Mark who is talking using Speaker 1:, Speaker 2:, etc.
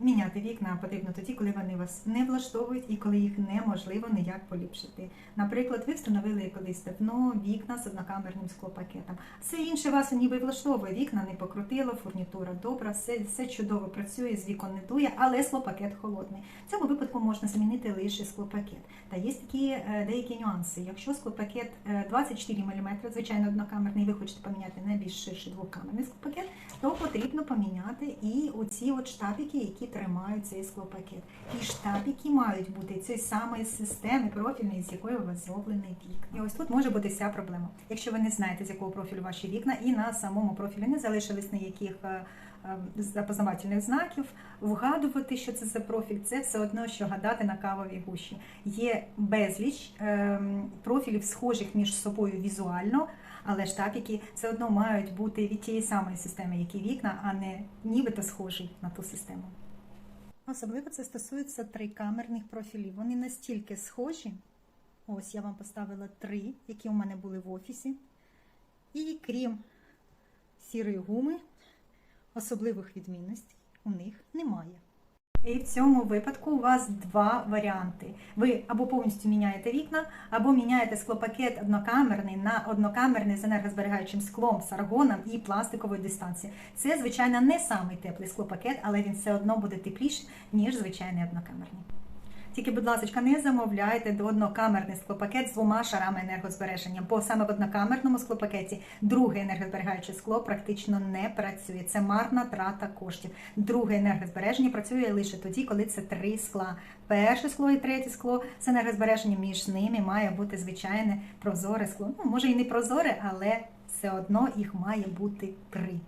Speaker 1: Міняти вікна потрібно тоді, коли вони вас не влаштовують і коли їх неможливо ніяк поліпшити. Наприклад, ви встановили колись давно вікна з однокамерним склопакетом. Все інше вас ніби влаштовує. Вікна не покрутило, фурнітура добра, все, все чудово працює, з вікон не дує, але склопакет холодний. В цьому випадку можна замінити лише склопакет. Та є такі е, деякі нюанси. Якщо склопакет е, 24 мм, звичайно, однокамерний, ви хочете поміняти на більш ширший двокамерний склопакет, то потрібно поміняти і оці от штапики, які тримають цей склопакет. І штапики мають бути цієї самої системи профільної, з якої у вас зроблений вікна. І ось тут може бути вся проблема. Якщо ви не знаєте, з якого профілю ваші вікна, і на самому профілі не залишились ніяких е, е, запознавательних знаків, вгадувати, що це за профіль, це все одно, що гадати на кавовій гущі. Є безліч ем, профілів, схожих між собою візуально, але штапики все одно мають бути від тієї самої системи, які вікна, а не нібито схожі на ту систему. Особливо це стосується трикамерних профілів. Вони настільки схожі. Ось я вам поставила три, які у мене були в офісі. І крім сірої гуми, особливих відмінностей у них немає. І в цьому випадку у вас два варіанти. Ви або повністю міняєте вікна, або міняєте склопакет однокамерний на однокамерний з енергозберігаючим склом, саргоном і пластиковою дистанцією. Це, звичайно, не самий теплий склопакет, але він все одно буде тепліший, ніж звичайний однокамерний. Тільки, будь ласка, не замовляйте до однокамерний склопакет з двома шарами енергозбереження, бо саме в однокамерному склопакеті друге енергозберігаюче скло практично не працює. Це марна трата коштів. Друге енергозбереження працює лише тоді, коли це три скла. Перше скло і третє скло з енергозбереженням між ними має бути звичайне прозоре скло. Ну, може і не прозоре, але все одно їх має бути три.